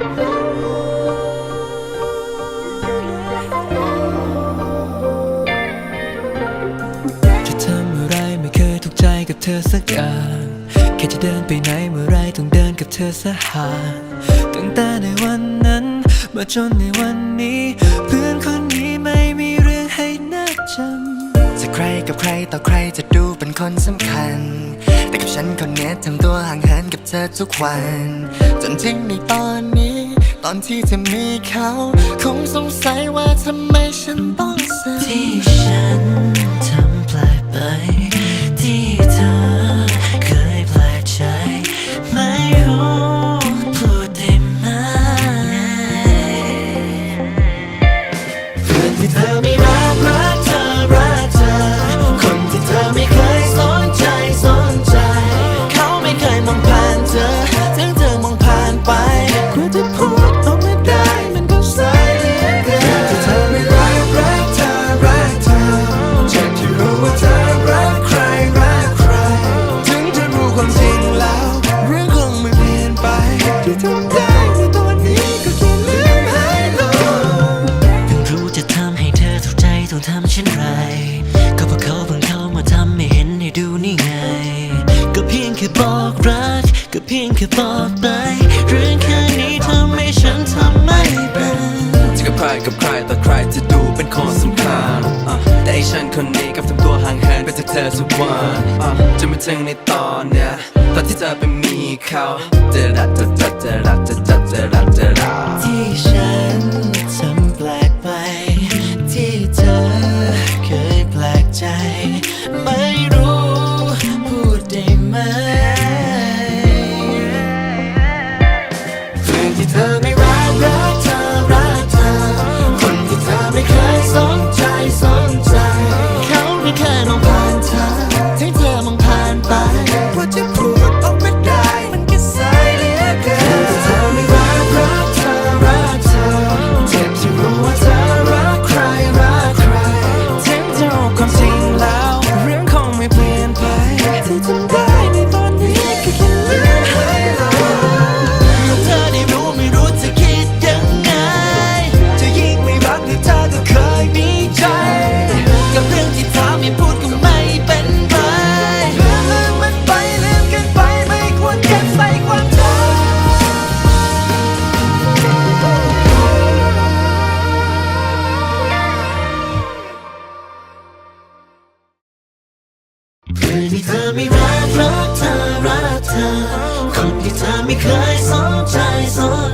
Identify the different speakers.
Speaker 1: จะ
Speaker 2: ทำอะไรไม่เคยถูกใจกับเธอสักอย่างแค่จะเดินไปไหนเมื่อไรต้องเดินกับเธอสหาตั้งแต่ในวันนั้น มาจนในวันนี้ เพื่อนคนนี้ไม่มีเรื่องให้น่าจำ
Speaker 3: จะใครกับใครต่อใครจะดูเป็นคนสำคัญ แต่กับฉันคนนี้ทำตัวห่างเหินกับเธอทุกวัน นถึงในตอนนี้ ตอนที่เธอมีเขา คงสงสัยว่าทำไมฉันต้องเสีย
Speaker 2: ที่ฉันทำแปลกไป ที่เธอเคยแปลกใจ ไม่รู้พูดได้ไหมเพื่อนที่เธอไม่ ที่ทำได้ในตอนนี้ก็แค่ลืมให้ลงเพิ่งรู้จะทำให้เธอถูกใจต้องทำเช่นไร ก็เพราะเขาเพิ่งเข้ามาทำให้เห็นให้ดูนี่ไง ก็เพียงแค่บอกรัก ก็เพียงแค่บอกไป เรื่องแค่นี้ทำให้ฉันทำไม่เป็น
Speaker 1: จะกับใครกับใครต่อใครจะดูเป็นคนสำคัญแต่ไอ้ฉันคนนี้กับทำตัวห่างเหินไปจากเธอทุกวันอะมาถึงในตอนเนี้ย อนที่เธอไปมีเขาเจอรักเจอเจอเจอรักเจอเจอเจอรักเจอรัก
Speaker 2: ที่ฉันทำแปลกไป ที่เธอเคยแปลกใจ ไม่รู้พูดได้ไหม ที่เธอไม่รักรักเธอรักเธอ คนที่เธอไม่เคยสนใจสนใจ